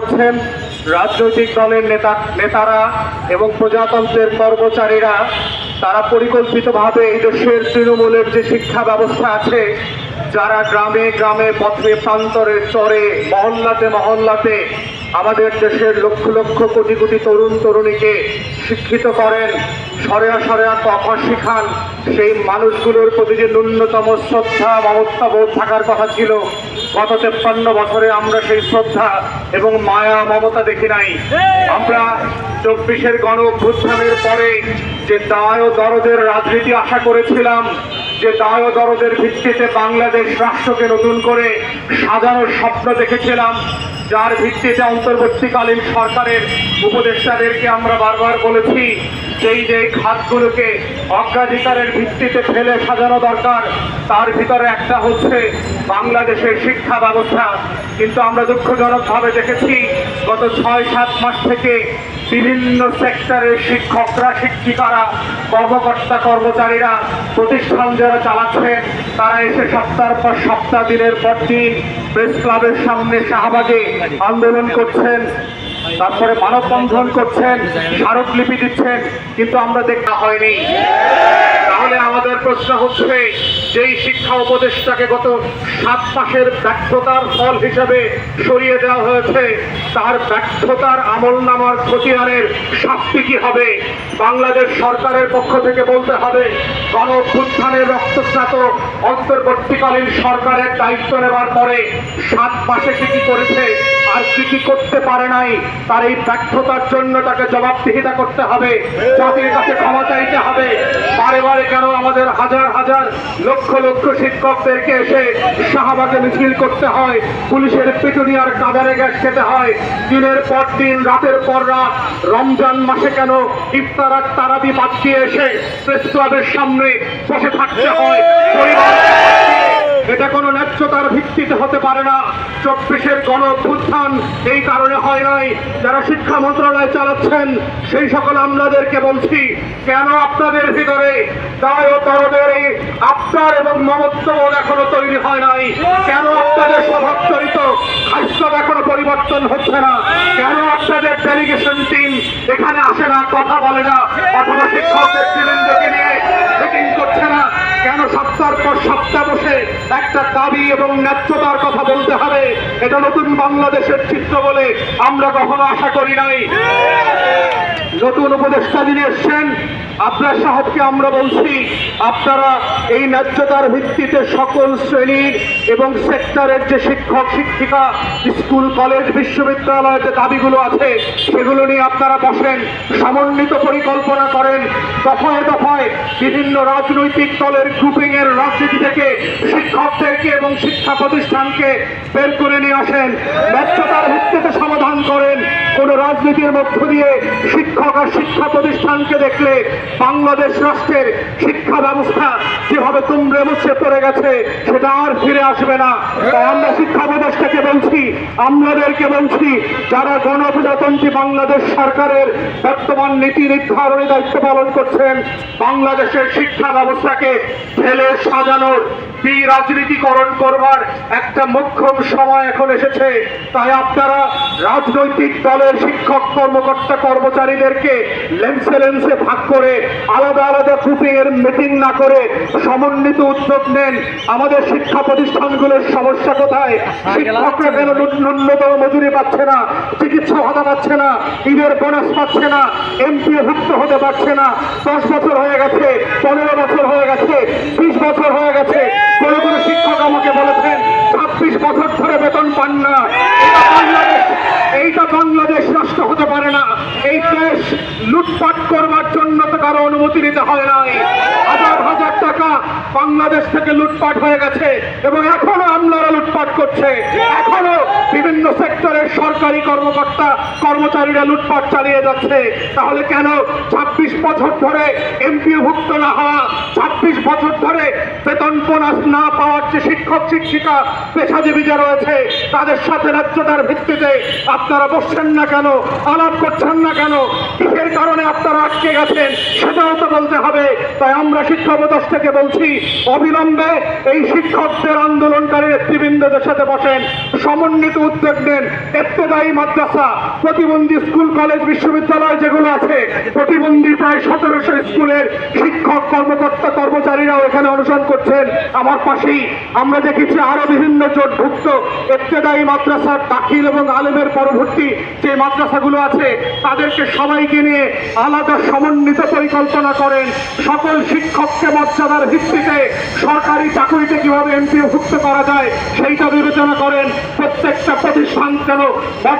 করছেন রাজনৈতিক দলের নেতা, নেতারা এবং প্রজাতন্ত্রের কর্মচারীরা। তারা পরিকল্পিতভাবে এই দেশের তৃণমূলের যে শিক্ষা ব্যবস্থা আছে, যারা গ্রামে গ্রামে, পথে প্রান্তরে, চরে, মহল্লাতে মহল্লাতে আমাদের দেশের লক্ষ লক্ষ কোটি কোটি তরুণ, তরুণীকে শিক্ষিত করেন, সরেয়া সরেয়া কথা শিখান। সেই মানুষগুলোর প্রতি যে ন্যূনতম শ্রদ্ধা মমত্ববোধ থাকার কথা ছিল, গত তেপ্পান্ন বছরে আমরা সেই শ্রদ্ধা এবং মায়া, মমতা দেখি নাই। আমরা চব্বিশের গণ অভ্যুত্থানের পরে যে দায় ও দরদের রাজনীতি আশা করেছিলাম, যে দায় ও দরদের ভিত্তিতে বাংলাদেশ রাষ্ট্রকে নতুন করে সাজানোর স্বপ্ন দেখেছিলাম, যার ভিত্তিতে অন্তর্বর্তীকালীন সরকারের উপদেষ্টাদেরকে আমরা বারবার বলেছি সেই যে খাতগুলোকে অগ্রাধিকারের ভিত্তিতে ফেলে সাজানো দরকার। তার ভিতরে একটা হচ্ছে বাংলাদেশের শিক্ষা ব্যবস্থা। কিন্তু আমরা দুঃখজনকভাবে দেখেছি, গত ছয়, সাত মাস থেকে বিভিন্ন সেক্টরের শিক্ষকরা, শিক্ষিকারা, কর্মকর্তা, কর্মচারীরা প্রতিষ্ঠান যারা চালাচ্ছেন, তারা এসে সপ্তাহের পর সপ্তাহ, দিনের পর দিন প্রেস ক্লাবের সামনে শাহবাগে আন্দোলন করছেন। তারপরে মানববন্ধন করছেন, স্মারকলিপি দিচ্ছেন, কিন্তু আমরা দেখা হয়নি। তাহলে আমাদের প্রশ্ন হচ্ছে, যেই শিক্ষা উপদেষ্টাকে গত সাত মাসের ব্যর্থতার ফল হিসাবে সরিয়ে দেওয়া হয়েছে, তার ব্যর্থতার আমল নামার খতিয়ানের শাস্তি কি হবে? বাংলাদেশ সরকারের পক্ষ থেকে বলতে হবে, গণ রক্তস্নাত অন্তর্বর্তীকালীন সরকারের দায়িত্ব নেওয়ার পরে সাত মাসে কি কি করেছে? আর কি কি করতে পারে নাই, তার এই ব্যর্থতার জন্য তাকে জবাবদিহিতা করতে হবে, জাতির কাছে ক্ষমা চাইতে হবে। বারে বারে কেন আমাদের হাজার হাজার লক্ষ লক্ষ শিক্ষকদেরকে এসে শাহবাগে মিছিল করতে হয়, পুলিশের পিটুনি আর কাদারে গ্যাস খেতে হয়, দিনের পর দিন, রাতের পর রাত, রমজান মাসে কেন ইফতার আর তারাবি বাদ দিয়ে এসে প্রেস ক্লাবের সামনে বসে থাকতে হয়? এটা কোনো ন্যায্যতার ভিত্তিতে হতে পারে না। চব্বিশের গণ অভ্যুত্থান এই কারণে হয় নাই। যারা শিক্ষা মন্ত্রণালয় চালাচ্ছেন, সেই সকল আমলাদেরকে বলছি, কেন আপনাদের ভিতরে দায় ও তরদের এই আপনার এবং মমত্ববোধ এখনও তৈরি হয় নাই? কেন আপনাদের স্বভাব চরিত হাস্যব এখনও পরিবর্তন হচ্ছে না? কেন আপনাদের ডেলিগেশন টিম এখানে আসে না, কথা বলে না? অথবা শিক্ষকদের কেন সপ্তাহ পর সপ্তাহ বসে একটা দাবি এবং ন্যায্যতার কথা বলতে হবে? এটা নতুন বাংলাদেশের চিত্র বলে আমরা কখনো আশা করি নাই। নতুন উপদেষ্টা যিনি এসছেন, আপনার সাহেবকে আমরা বলছি, আপনারা এই ন্যায্যতার ভিত্তিতে সকল শ্রেণির এবং সেক্টরের যে শিক্ষক, শিক্ষিকা, স্কুল, কলেজ বিশ্ববিদ্যালয়ের যে দাবিগুলো আছে, সেগুলো নিয়ে আপনারা বসেন, সমন্বিত পরিকল্পনা করেন। দফায় দফায় বিভিন্ন রাজনৈতিক দলের গ্রুপিং এর রাজনীতি থেকে শিক্ষকদেরকে এবং শিক্ষা প্রতিষ্ঠানকে বের করে নিয়ে আসেন। ন্যায্যতার ভিত্তিতে সমাধান করেন। কোন রাজনীতির মধ্য দিয়ে শিক্ষক শিক্ষা প্রতিষ্ঠানকে দেখলে বাংলাদেশ রাষ্ট্রের শিক্ষা ব্যবস্থা যেভাবে তুমড়ে মুছে পড়ে গেছে, সেটা আর ফিরে আসবে না। তাই আমরা শিক্ষা ব্যবস্থাকে বলছি, আমলাদেরকে বলছি, যারা গণপ্রজাতন্ত্রী বাংলাদেশ সরকারের বর্তমান নীতি নির্ধারণী দায়িত্ব পালন করছেন, বাংলাদেশের শিক্ষা ব্যবস্থাকে ঢেলে সাজানোর রাজনীতিকরণ করবার একটা মোক্ষম সময় এখন এসেছে। তাই আপনারা রাজনৈতিক দলের শিক্ষক, কর্মকর্তা কর্মচারীদেরকে লেন্সে লেন্সে ভাগ করে আলাদা আলাদা গ্রুপিং এর মিটিং না করে সমন্বিত উদ্যোগ নেন। আমাদের শিক্ষা প্রতিষ্ঠানগুলোর সমস্যা কোথায়? শিক্ষকরা কেন ন্যূন- ন্যূনতম মজুরি পাচ্ছে না? চিকিৎসা ভাতা পাচ্ছে না? ঈদের বোনাস পাচ্ছে না? এমপি ভুক্ত হতে পারছে না? দশ বছর হয়ে গেছে পনেরো বছর হয়ে গেছে বিশ বছর হয়ে গেছে। কোনো কোনো শিক্ষক আমাকে বলেছেন ছাব্বিশ বছর ধরে বেতন পান না এটা বাংলাদেশ এইটা বাংলাদেশ রাষ্ট্র হতে পারে না এই দেশ লুটপাট করবার জন্য তো কারও অনুমতি নিতে হয় নাই। হাজার হাজার টাকা বাংলাদেশ থেকে লুটপাট হয়ে গেছে এবং এখনও আমলারা লুটপাট করছে। এখনও বিভিন্ন সরকারি কর্মকর্তা, কর্মচারীরা লুটপাট চালিয়ে যাচ্ছে। তাহলে কেন ছাব্বিশ বছর ধরে এমপি ভুক্ত না হওয়া, ছাব্বিশ বছর ধরে বেতন বোনাস না পাওয়ার যে শিক্ষক, শিক্ষিকা পেশাজীবী যারা রয়েছে, তাদের সাথে ন্যায্যতার ভিত্তিতে আপনারা বসছেন না কেন? আলাপ করছেন না কেন? কিসের কারণে আপনারা আটকে গেছেন? সেটাও তো বলতে হবে। তাই আমরা শিক্ষা থেকে বলছি, অবিলম্বে এই শিক্ষকদের আন্দোলনকারী নেতৃবৃন্দদের সাথে বসেন, সমন্বিত উদ্যোগ নেন এত্তেদায়ী মাদ্রাসা, প্রতিবন্ধী স্কুল, কলেজ, বিশ্ববিদ্যালয় যেগুলো আছে, প্রতিবন্ধী প্রায় সতেরোশো স্কুলের শিক্ষক, কর্মকর্তা, কর্মচারীরাও এখানে অনুসরণ করছেন। আমার পাশেই আমরা দেখেছি আরও বিভিন্ন জোটভুক্ত এত্তেদায়ী মাদ্রাসার দাখিল এবং আলেমের পরবর্তী যে মাদ্রাসাগুলো আছে, তাদেরকে সবাইকে নিয়ে আলাদা সমন্বিত পরিকল্পনা করেন। সকল শিক্ষককে মর্যাদার ভিত্তিতে সরকারি চাকরিতে কীভাবে এমপিওভুক্ত করা যায়, সেইটা বিবেচনা করেন। প্রত্যেকটা প্রতিষ্ঠান যেন মর্যাদা